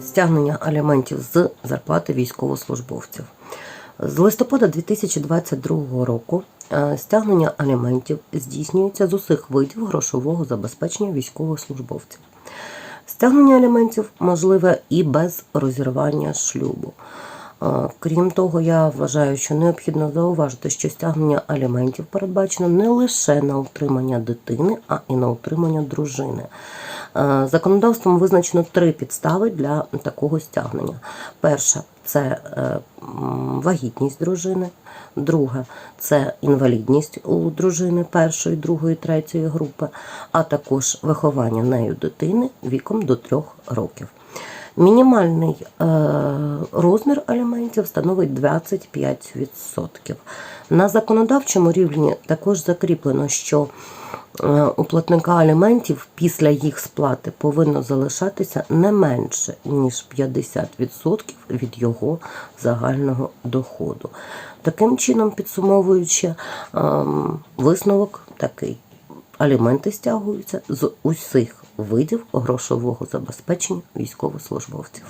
стягнення аліментів з зарплати військовослужбовців. З листопада 2022 року е, стягнення аліментів здійснюється з усіх видів грошового забезпечення військовослужбовців. Стягнення аліментів можливе і без розірвання шлюбу. Е, Крім того, я вважаю, що необхідно зауважити, що стягнення аліментів передбачено не лише на утримання дитини, а і на утримання дружини. Е, Законодавством визначено три підстави для такого стягнення. Перша це е, вагітність дружини. Друге це інвалідність у дружини першої, другої, третьої групи, а також виховання нею дитини віком до трьох років. Мінімальний е, розмір аліментів становить 25%. На законодавчому рівні також закріплено, що у платника аліментів після їх сплати повинно залишатися не менше ніж 50% від його загального доходу. Таким чином, підсумовуючи, ем, висновок такий: аліменти стягуються з усіх видів грошового забезпечення військовослужбовців.